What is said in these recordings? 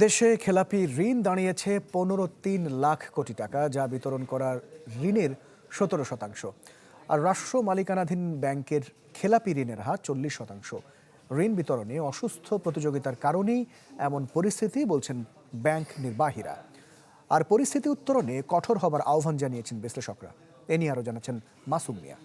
দেশে খেলাপি ঋণ দাঁড়িয়েছে পনেরো তিন লাখ কোটি টাকা, যা বিতরণ করার ঋণের সতেরো শতাংশ। আর রাষ্ট্র মালিকানাধীন ব্যাংকের খেলাপি ঋণের হার চল্লিশ শতাংশ। ঋণ বিতরণে অসুস্থ প্রতিযোগিতার কারণেই এমন পরিস্থিতি, বলছেন ব্যাংক নির্বাহীরা। আর পরিস্থিতি উত্তরণে কঠোর হবার আহ্বান জানিয়েছেন বিশ্লেষকরা। এ নিয়ে আরও জানাচ্ছেন মাসুম মিয়া।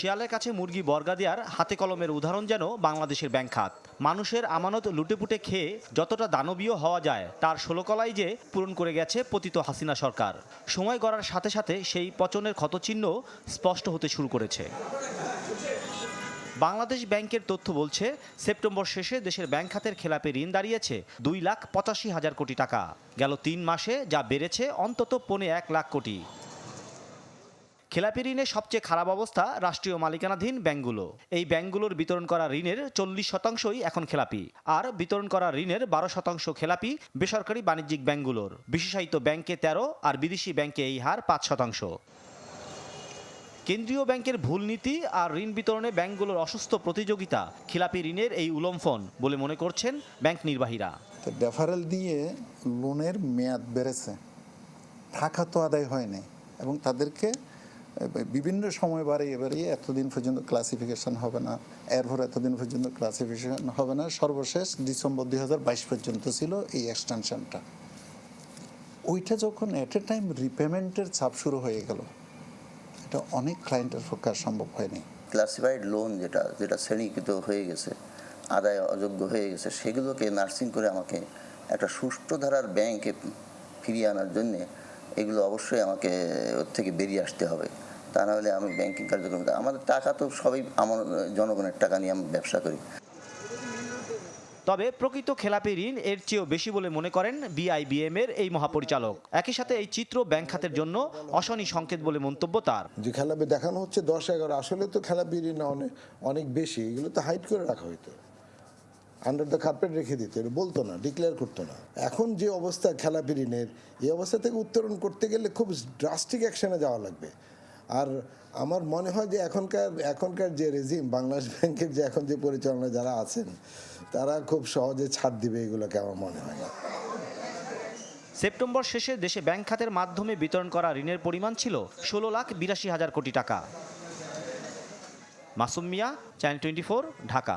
শিয়ালের কাছে মুরগি বর্গা দেওয়ার হাতে কলমের উদাহরণ যেন বাংলাদেশের ব্যাংক খাত। মানুষের আমানত লুটেপুটে খেয়ে যতটা দানবীয় হওয়া যায়, তার ষোলকলাই যে পূরণ করে গেছে পতিত হাসিনা সরকার। সময় গড়ার সাথে সাথে সেই পচনের ক্ষতচিহ্ন স্পষ্ট হতে শুরু করেছে। বাংলাদেশ ব্যাংকের তথ্য বলছে, সেপ্টেম্বর শেষে দেশের ব্যাংক খাতের খেলাপে ঋণ দাঁড়িয়েছে দুই লাখ পঁচাশি হাজার কোটি টাকা। গেল তিন মাসে যা বেড়েছে অন্তত পৌনে এক লাখ কোটি। খেলাপি ঋণের সবচেয়ে খারাপ অবস্থা রাষ্ট্রীয় মালিকানাধীন ব্যাংকগুলো। এই ব্যাংকগুলোর বিতরণ করা ঋণের চল্লিশ শতাংশই এখন খেলাপি। আর বিতরণ করা ঋণের বারো শতাংশ খেলাপি বেসরকারি বাণিজ্যিক ব্যাংকগুলোর। বিশেষায়িত ব্যাংকে তেরো আর বিদেশি ব্যাংকে এই হার পাঁচ শতাংশ। কেন্দ্রীয় ব্যাংকের ভুল নীতি আর ঋণ বিতরণে ব্যাংকগুলোর অসুস্থ প্রতিযোগিতা খেলাপি ঋণের এই উলম্ফন বলে মনে করছেন ব্যাংক নির্বাহীরা। ডেফারেল দিয়ে লোনের মেয়াদ বেড়েছে। টাকা তো আদায় হয়নি এবং তাদেরকে বিভিন্ন সময় বাড়িয়ে বাড়িয়ে এতদিন পর্যন্ত ক্লাসিফিকেশন হবে না, এরপর এতদিন পর্যন্ত ক্লাসিফিকেশন হবে না। সর্বশেষ ডিসেম্বর দুই হাজার বাইশ পর্যন্ত ছিল এই এক্সটেনশনটা ওইটা যখন এট এ টাইম রিপেমেন্টের চাপ শুরু হয়ে গেল, এটা অনেক ক্লায়েন্টের পক্ষে সম্ভব হয়নি। ক্লাসিফাইড লোন যেটা যেটা শ্রেণীকৃত হয়ে গেছে, আদায় অযোগ্য হয়ে গেছে, সেগুলোকে নার্সিং করে আমাকে একটা সুষ্ঠু ধারার ব্যাংকে ফিরিয়ে আনার জন্যে এগুলো অবশ্যই আমাকে ওর থেকে বেরিয়ে আসতে হবে। তা না হলে আমি ব্যাংকিং কার্যক্রম আমাদের টাকা তো সবই আমার জনগণের টাকা নিয়ে আমি ব্যবসা করি। তবে প্রকৃত খেলাপি ঋণ এর চেয়েও বেশি বলে মনে করেন বিআইবিএম এর এই মহাপরিচালক। একই সাথে এই চিত্র ব্যাংক খাতের জন্য অশনি সংকেত বলে মন্তব্য তার। যে খেলাপি দেখানো হচ্ছে দশ এগারো আসলে তো খেলাপি ঋণ অনেক অনেক বেশি এগুলো তো হাইট করে রাখা হইতো। আন্ডার দ্য কার্পেট রেখে দিত, এটা বলতো না ডিক্লেয়ার করতো না। এখন যে অবস্থা খেলাপি ঋণের এই অবস্থা থেকে উত্তরণ করতে গেলে খুব ড্রাস্টিক অ্যাকশনে যাওয়া লাগবে। আর আমার মনে হয় যে এখনকার এখনকার যে রেজিম বাংলাদেশ ব্যাংকের যে এখন যে পরিচালনা যারা আছেন, তারা খুব সহজে ছাড় দিবে এগুলোকে আমার মনে হয় না। সেপ্টেম্বর শেষে দেশে ব্যাংক খাতের মাধ্যমে বিতরণ করা ঋণের পরিমাণ ছিল ষোলো লাখ বিরাশি হাজার কোটি টাকা। Masum Miah channel twenty Dhaka.